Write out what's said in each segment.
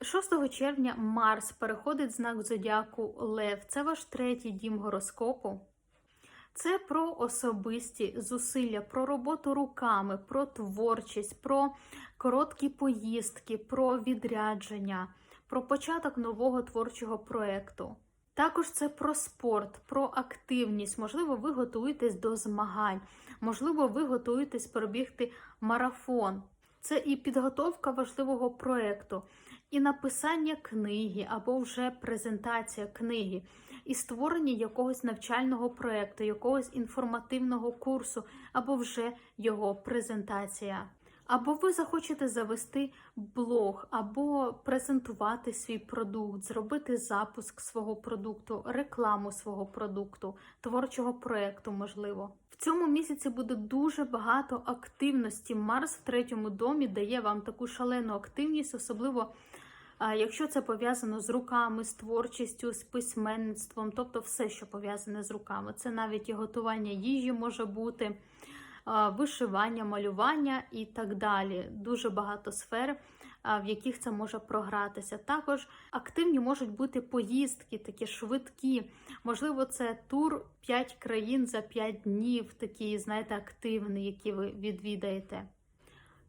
6 червня Марс переходить знак зодіаку Лев. Це ваш третій дім гороскопу. Це про особисті зусилля, про роботу руками, про творчість, про короткі поїздки, про відрядження, про початок нового творчого проєкту. Також це про спорт, про активність. Можливо, ви готуєтесь до змагань, можливо, ви готуєтесь пробігти марафон. Це і підготовка важливого проєкту, і написання книги або вже презентація книги, і створення якогось навчального проєкту, якогось інформативного курсу, або вже його презентація. Або ви захочете завести блог, або презентувати свій продукт, зробити запуск свого продукту, рекламу свого продукту, творчого проєкту, можливо. В цьому місяці буде дуже багато активності. Марс в третьому домі дає вам таку шалену активність, особливо якщо це пов'язано з руками, з творчістю, з письменництвом, тобто все, що пов'язане з руками. Це навіть і готування їжі може бути вишивання, малювання і так далі. Дуже багато сфер, в яких це може програтися. Також активні можуть бути поїздки, такі швидкі. Можливо, це тур 5 країн за 5 днів, такий, знаєте, активний, який ви відвідаєте.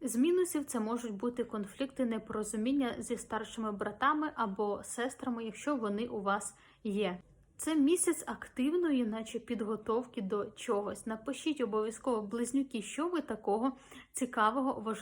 З мінусів це можуть бути конфлікти, непорозуміння зі старшими братами або сестрами, якщо вони у вас є. Це місяць активної, наче підготовки до чогось. Напишіть обов'язково близнюки, що ви такого цікавого важливого.